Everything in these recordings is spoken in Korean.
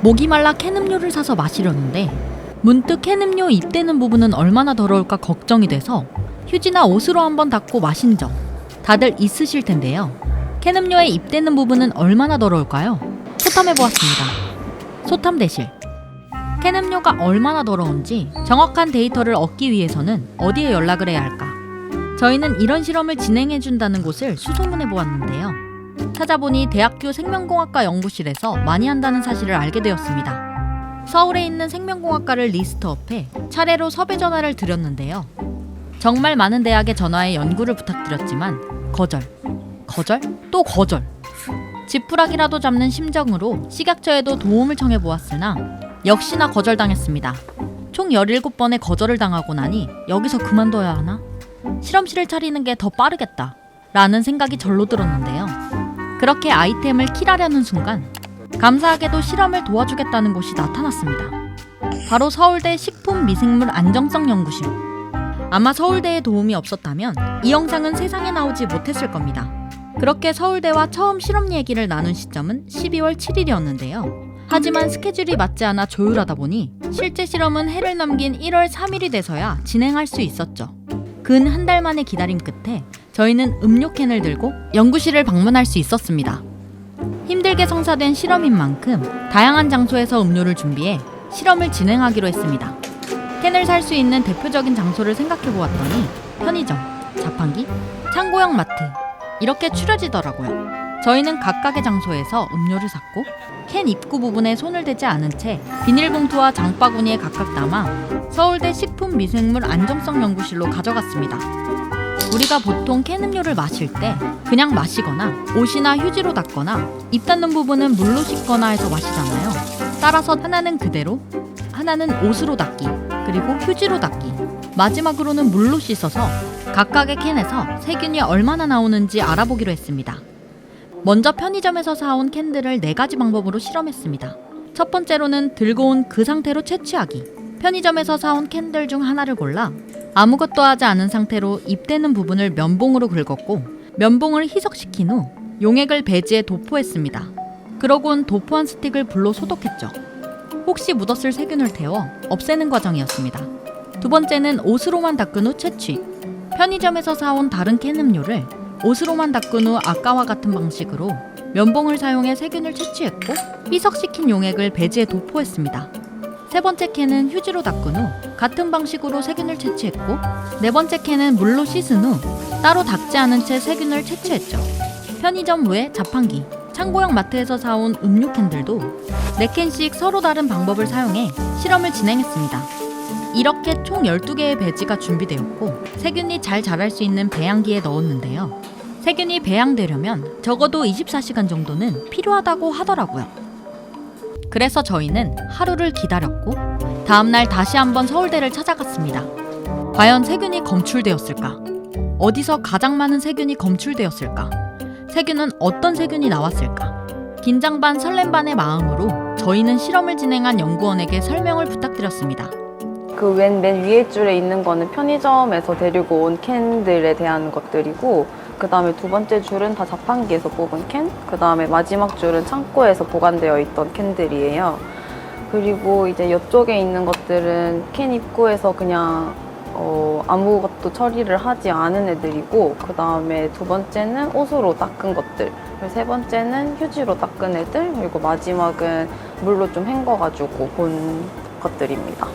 목이 말라 캔 음료를 사서 마시려는데 문득 캔 음료 입 대는 부분은 얼마나 더러울까 걱정이 돼서 휴지나 옷으로 한번 닦고 마신 적 다들 있으실 텐데요. 캔 음료에 입 대는 부분은 얼마나 더러울까요? 소탐해 보았습니다. 소탐 대실 캔 음료가 얼마나 더러운지 정확한 데이터를 얻기 위해서는 어디에 연락을 해야 할까? 저희는 이런 실험을 진행해 준다는 곳을 수소문해 보았는데요. 찾아보니 대학교 생명공학과 연구실에서 많이 한다는 사실을 알게 되었습니다. 서울에 있는 생명공학과를 리스트업해 차례로 섭외 전화를 드렸는데요. 정말 많은 대학에 전화해 연구를 부탁드렸지만 거절, 거절, 또 거절. 지푸라기라도 잡는 심정으로 식약처에도 도움을 청해 보았으나 역시나 거절당했습니다. 총 17번의 거절을 당하고 나니 여기서 그만둬야 하나? 실험실을 차리는 게 더 빠르겠다. 라는 생각이 절로 들었는데요. 그렇게 아이템을 킬하려는 순간 감사하게도 실험을 도와주겠다는 곳이 나타났습니다. 바로 서울대 식품미생물 안정성 연구실. 아마 서울대의 도움이 없었다면 이 영상은 세상에 나오지 못했을 겁니다. 그렇게 서울대와 처음 실험 얘기를 나눈 시점은 12월 7일이었는데요. 하지만 스케줄이 맞지 않아 조율하다 보니 실제 실험은 해를 넘긴 1월 3일이 돼서야 진행할 수 있었죠. 근 한 달 만의 기다림 끝에 저희는 음료캔을 들고 연구실을 방문할 수 있었습니다. 힘들게 성사된 실험인 만큼 다양한 장소에서 음료를 준비해 실험을 진행하기로 했습니다. 캔을 살 수 있는 대표적인 장소를 생각해 보았더니 편의점, 자판기, 창고형 마트 이렇게 추려지더라고요. 저희는 각각의 장소에서 음료를 샀고 캔 입구 부분에 손을 대지 않은 채 비닐봉투와 장바구니에 각각 담아 서울대 식품미생물 안정성 연구실로 가져갔습니다. 우리가 보통 캔 음료를 마실 때 그냥 마시거나 옷이나 휴지로 닦거나 입 닿는 부분은 물로 씻거나 해서 마시잖아요. 따라서 하나는 그대로, 하나는 옷으로 닦기, 그리고 휴지로 닦기, 마지막으로는 물로 씻어서 각각의 캔에서 세균이 얼마나 나오는지 알아보기로 했습니다. 먼저 편의점에서 사온 캔들을 네 가지 방법으로 실험했습니다. 첫 번째로는 들고 온 그 상태로 채취하기. 편의점에서 사온 캔들 중 하나를 골라 아무것도 하지 않은 상태로 입대는 부분을 면봉으로 긁었고 면봉을 희석시킨 후 용액을 배지에 도포했습니다. 그러곤 도포한 스틱을 불로 소독했죠. 혹시 묻었을 세균을 태워 없애는 과정이었습니다. 두 번째는 옷으로만 닦은 후 채취. 편의점에서 사온 다른 캔 음료를 옷으로만 닦은 후 아까와 같은 방식으로 면봉을 사용해 세균을 채취했고 희석시킨 용액을 배지에 도포했습니다. 세 번째 캔은 휴지로 닦은 후 같은 방식으로 세균을 채취했고 네 번째 캔은 물로 씻은 후 따로 닦지 않은 채 세균을 채취했죠. 편의점 외 자판기, 창고형 마트에서 사온 음료 캔들도 네 캔씩 서로 다른 방법을 사용해 실험을 진행했습니다. 이렇게 총 12개의 배지가 준비되었고 세균이 잘 자랄 수 있는 배양기에 넣었는데요. 세균이 배양되려면 적어도 24시간 정도는 필요하다고 하더라고요. 그래서 저희는 하루를 기다렸고 다음 날 다시 한번 서울대를 찾아갔습니다. 과연 세균이 검출되었을까? 어디서 가장 많은 세균이 검출되었을까? 세균은 어떤 세균이 나왔을까? 긴장 반 설렘 반의 마음으로 저희는 실험을 진행한 연구원에게 설명을 부탁드렸습니다. 그왼맨 위에 줄에 있는 거는 편의점에서 데리고 온 캔들에 대한 것들이고 그 다음에 두 번째 줄은 다 자판기에서 뽑은 캔, 그 다음에 마지막 줄은 창고에서 보관되어 있던 캔들이에요. 그리고 이제 이쪽에 있는 것들은 캔 입구에서 그냥 어, 아무것도 처리를 하지 않은 애들이고 그 다음에 두 번째는 옷으로 닦은 것들 세 번째는 휴지로 닦은 애들 그리고 마지막은 물로 좀 헹궈가지고 본 것들입니다.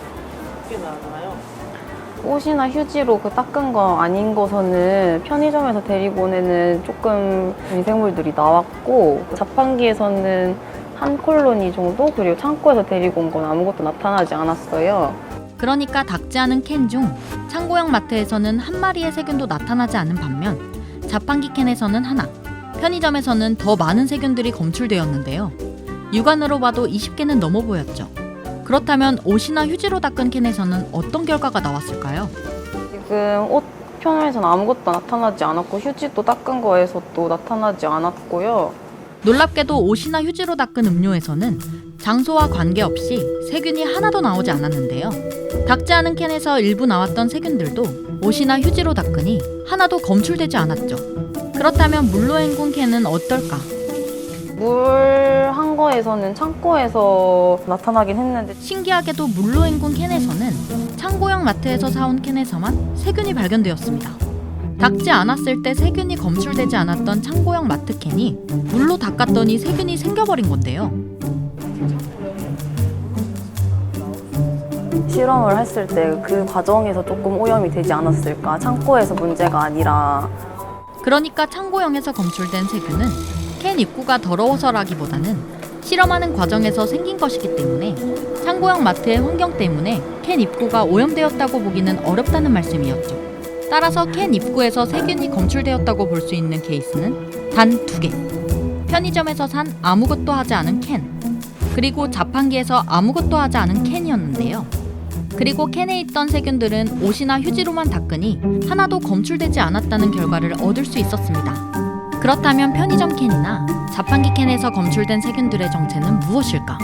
옷이나 휴지로 그 닦은 거 아닌 거서는 편의점에서 데리고 온 애는 조금 미생물들이 나왔고 자판기에서는 한 콜로니 정도 그리고 창고에서 데리고 온 건 아무것도 나타나지 않았어요. 그러니까 닦지 않은 캔 중 창고형 마트에서는 한 마리의 세균도 나타나지 않은 반면 자판기 캔에서는 하나, 편의점에서는 더 많은 세균들이 검출되었는데요. 육안으로 봐도 20개는 넘어 보였죠. 그렇다면 옷이나 휴지로 닦은 캔에서는 어떤 결과가 나왔을까요? 지금 옷 표면에서는 아무것도 나타나지 않았고 휴지도 닦은 거에서도 나타나지 않았고요. 놀랍게도 옷이나 휴지로 닦은 음료에서는 장소와 관계없이 세균이 하나도 나오지 않았는데요. 닦지 않은 캔에서 일부 나왔던 세균들도 옷이나 휴지로 닦으니 하나도 검출되지 않았죠. 그렇다면 물로 헹군 캔은 어떨까? 물한한 거에서는 창고에서 나타나긴 했는데 신기하게도 물로행군 캔에서는 창고형 마트에서 사온 캔에서만 세균이 발견되었습니다. 닦지 않았을 때 세균이 검출되지 않았던 창고형 마트 캔이 물로 닦았더니 세균이 생겨버린 건데요. 실험을 했을 때 그 과정에서 조금 오염이 되지 않았을까 창고에서 문제가 아니라 그러니까 창고형에서 검출된 세균은 캔 입구가 더러워서라기보다는 실험하는 과정에서 생긴 것이기 때문에 창고형 마트의 환경 때문에 캔 입구가 오염되었다고 보기는 어렵다는 말씀이었죠. 따라서 캔 입구에서 세균이 검출되었다고 볼 수 있는 케이스는 단 두 개. 편의점에서 산 아무것도 하지 않은 캔. 그리고 자판기에서 아무것도 하지 않은 캔이었는데요. 그리고 캔에 있던 세균들은 옷이나 휴지로만 닦으니 하나도 검출되지 않았다는 결과를 얻을 수 있었습니다. 그렇다면 편의점 캔이나 자판기 캔에서 검출된 세균들의 정체는 무엇일까?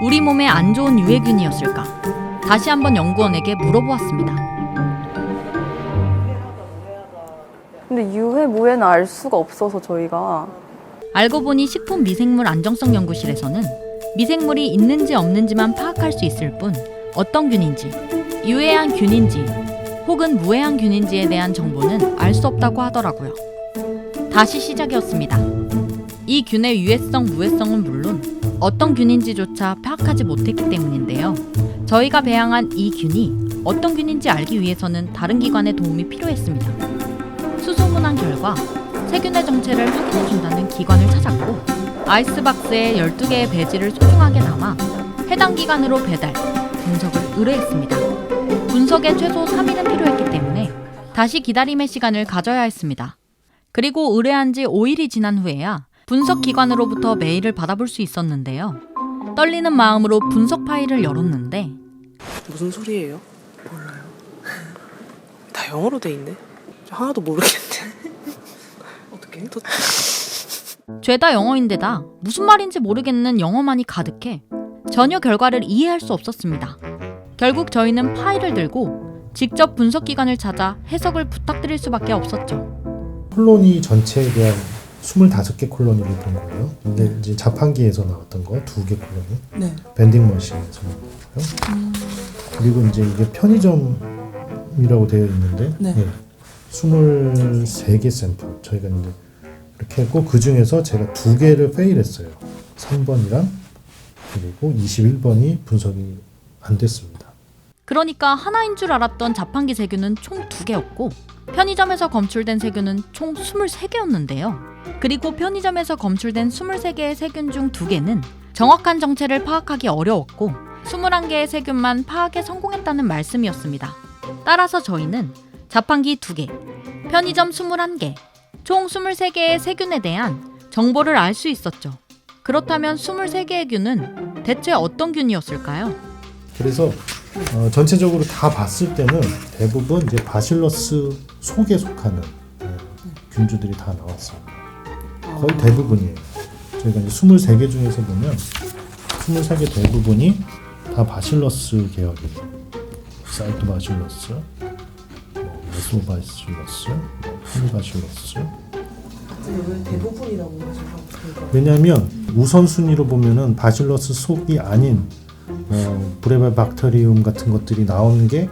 우리 몸에 안 좋은 유해균이었을까? 다시 한번 연구원에게 물어보았습니다. 근데 유해 무해는 알 수가 없어서 저희가 알고 보니 식품 미생물 안정성 연구실에서는 미생물이 있는지 없는지만 파악할 수 있을 뿐 어떤 균인지, 유해한 균인지 혹은 무해한 균인지에 대한 정보는 알 수 없다고 하더라고요. 다시 시작이었습니다. 이 균의 유해성, 무해성은 물론 어떤 균인지조차 파악하지 못했기 때문인데요. 저희가 배양한 이 균이 어떤 균인지 알기 위해서는 다른 기관의 도움이 필요했습니다. 결과 세균의 정체를 확인해 준다는 기관을 찾았고 아이스박스에 12개의 배지를 소중하게 담아 해당 기관으로 배달, 분석을 의뢰했습니다. 분석에 최소 3일은 필요했기 때문에 다시 기다림의 시간을 가져야 했습니다. 그리고 의뢰한 지 5일이 지난 후에야 분석 기관으로부터 메일을 받아볼 수 있었는데요. 떨리는 마음으로 분석 파일을 열었는데 무슨 소리예요? 몰라요. 다 영어로 돼 있네. 저 하나도 모르겠는데. 또 죄다 영어인데다 무슨 말인지 모르겠는 영어만이 가득해 전혀 결과를 이해할 수 없었습니다. 결국 저희는 파일을 들고 직접 분석 기관을 찾아 해석을 부탁드릴 수밖에 없었죠. 콜로니 전체에 대한 25개 콜로니를 본 거예요. 근데 이제 자판기에서 나왔던 거 두 개 콜로니, 네. 밴딩 머신에서 나온 거고요. 그리고 이제 이게 편의점이라고 되어 있는데 네. 예, 23개 샘플 저희가 이제 이렇게 했고 그 중에서 제가 두 개를 페일했어요. 3번이랑 그리고 21번이 분석이 안 됐습니다. 그러니까 하나인 줄 알았던 자판기 세균은 총 두 개였고 편의점에서 검출된 세균은 총 23개였는데요. 그리고 편의점에서 검출된 23개의 세균 중 두 개는 정확한 정체를 파악하기 어려웠고 21개의 세균만 파악에 성공했다는 말씀이었습니다. 따라서 저희는 자판기 2개, 편의점 21개, 총 23개의 세균에 대한 정보를 알 수 있었죠. 그렇다면 23개의 균은 대체 어떤 균이었을까요? 그래서 어, 전체적으로 다 봤을 때는 대부분 이제 바실러스 속에 속하는 어, 균주들이 다 나왔습니다. 거의 대부분이에요. 저희가 이제 23개 중에서 보면 23개 대부분이 다 바실러스 계열이에요. 사이토바실러스, 뭐 메소바실러스, 뭐 푸니바실러스. 왜 대부분이라고 하죠? 왜냐하면 우선순위로 보면은 바실러스 속이 아닌 어, 브레바박테리움 같은 것들이 나오는 게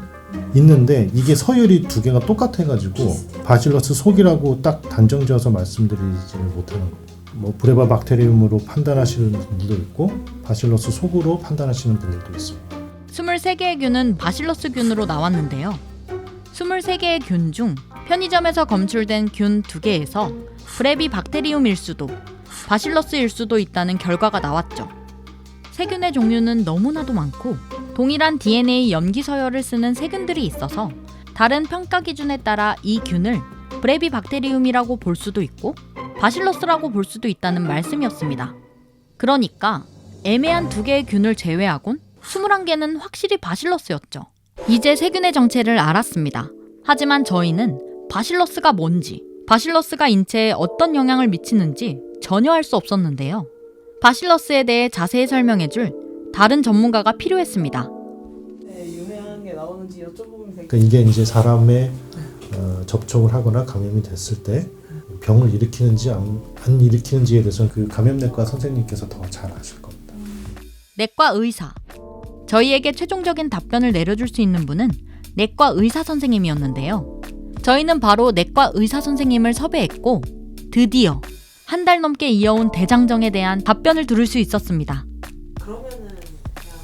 있는데 이게 서열이 두 개가 똑같아가지고 바실러스 속이라고 딱 단정지어서 말씀드리지를 못하는 거예요. 뭐 브레바 박테리움으로 판단하시는 분도 있고 바실러스 속으로 판단하시는 분들도 있습니다. 23개의 균은 바실러스 균으로 나왔는데요. 23개의 균 중 편의점에서 검출된 균 2개에서 브레비 박테리움일 수도, 바실러스일 수도 있다는 결과가 나왔죠. 세균의 종류는 너무나도 많고 동일한 DNA 염기 서열을 쓰는 세균들이 있어서 다른 평가 기준에 따라 이 균을 브레비 박테리움이라고 볼 수도 있고 바실러스라고 볼 수도 있다는 말씀이었습니다. 그러니까 애매한 두 개의 균을 제외하곤 21개는 확실히 바실러스였죠. 이제 세균의 정체를 알았습니다. 하지만 저희는 바실러스가 뭔지, 바실러스가 인체에 어떤 영향을 미치는지 전혀 알 수 없었는데요. 바실러스에 대해 자세히 설명해줄 다른 전문가가 필요했습니다. 네, 유명한 게 나오는지 여쭤보면 되겠 그러니까 이게 이제 사람의 어, 접촉을 하거나 감염이 됐을 때 병을 일으키는지 안, 안 일으키는지에 대해서는 그 감염내과 선생님께서 더 잘 아실 겁니다. 내과 의사. 저희에게 최종적인 답변을 내려줄 수 있는 분은 내과 의사 선생님이었는데요. 저희는 바로 내과 의사 선생님을 섭외했고 드디어 한 달 넘게 이어온 대장정에 대한 답변을 들을 수 있었습니다. 그러면은 그냥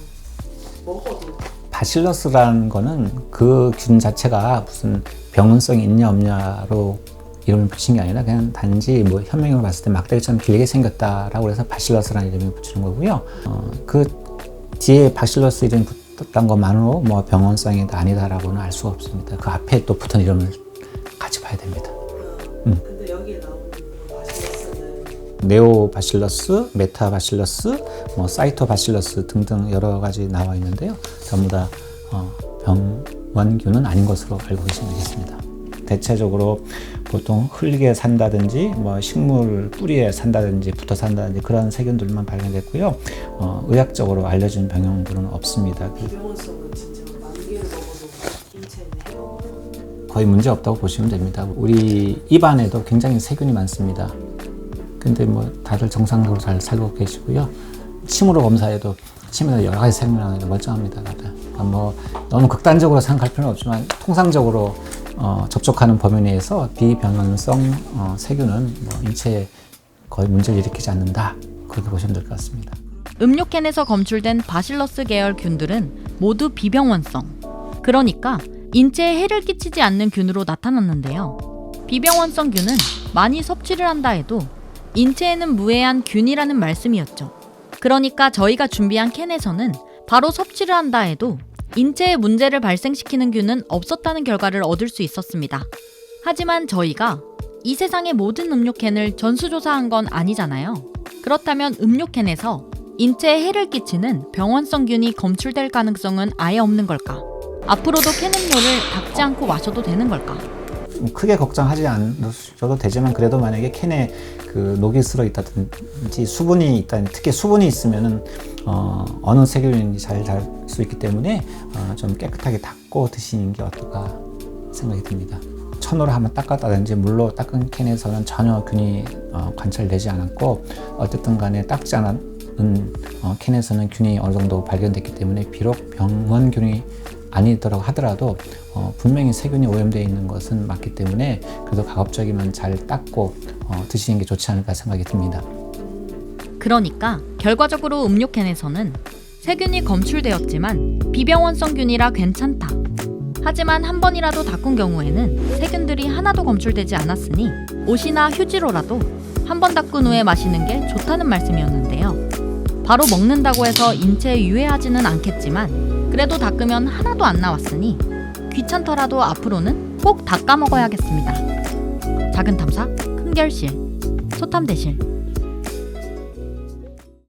먹어도 바실러스라는 거는 그 균 자체가 무슨 병원성이 있냐 없냐로 이름을 붙인 게 아니라 그냥 단지 뭐 현명으로 봤을 때 막대기처럼 길게 생겼다라고 해서 바실러스라는 이름을 붙이는 거고요. 어, 그 뒤에 바실러스 이름이 붙었던 것만으로 뭐 병원성이 아니다라고는 알 수가 없습니다. 그 앞에 또 붙은 이름을 같이 봐야 됩니다. 근데 여기에 나오는 바실러스는 네오바실러스, 메타바실러스, 뭐 사이토바실러스 등등 여러 가지 나와 있는데요. 전부 다 어, 병원균은 아닌 것으로 알고 계시면 되겠습니다. 대체적으로 보통 흙에 산다든지 뭐 식물 뿌리에 산다든지 붙어 산다든지 그런 세균들만 발견됐고요. 어, 의학적으로 알려진 병용들은 없습니다. 그. 거의 문제 없다고 보시면 됩니다. 우리 입안에도 굉장히 세균이 많습니다. 근데 뭐 다들 정상적으로 잘 살고 계시고요. 침으로 검사해도 침에도 여러 가지 세균이 멀쩡합니다. 다들. 뭐 너무 극단적으로 생각할 필요는 없지만 통상적으로 어, 접촉하는 범위 내에서 비병원성 어, 세균은 뭐 인체에 거의 문제를 일으키지 않는다. 그렇게 보시면 될 것 같습니다. 음료캔에서 검출된 바실러스 계열 균들은 모두 비병원성. 그러니까 인체에 해를 끼치지 않는 균으로 나타났는데요. 비병원성 균은 많이 섭취를 한다 해도 인체에는 무해한 균이라는 말씀이었죠. 그러니까 저희가 준비한 캔에서는 바로 섭취를 한다 해도 인체에 문제를 발생시키는 균은 없었다는 결과를 얻을 수 있었습니다. 하지만 저희가 이 세상의 모든 음료캔을 전수조사한 건 아니잖아요. 그렇다면 음료캔에서 인체에 해를 끼치는 병원성 균이 검출될 가능성은 아예 없는 걸까? 앞으로도 캔 음료를 닦지 않고 마셔도 되는 걸까? 뭐 크게 걱정하지 않으셔도 되지만 그래도 만약에 캔에 그 녹이 슬어 있다든지 수분이 있다 특히 수분이 있으면은 어, 어느 세균인지 잘달수 있기 때문에 어, 좀 깨끗하게 닦고 드시는 게 어떨까 생각이 듭니다. 천으로 한번 닦았다든지 물로 닦은 캔에서는 전혀 균이 어, 관찰되지 않았고 어쨌든 간에 닦지 않은 어, 캔에서는 균이 어느 정도 발견됐기 때문에 비록 병원균이 아니더라고 하더라도 어, 분명히 세균이 오염되어 있는 것은 맞기 때문에 그래도 가급적이면 잘 닦고 어, 드시는 게 좋지 않을까 생각이 듭니다. 그러니까 결과적으로 음료캔에서는 세균이 검출되었지만 비병원성균이라 괜찮다. 하지만 한 번이라도 닦은 경우에는 세균들이 하나도 검출되지 않았으니 옷이나 휴지로라도 한 번 닦은 후에 마시는 게 좋다는 말씀이었는데요. 바로 먹는다고 해서 인체에 유해하지는 않겠지만 그래도 닦으면 하나도 안 나왔으니 귀찮더라도 앞으로는 꼭 닦아 먹어야겠습니다. 작은 탐사, 큰 결실, 소탐 대실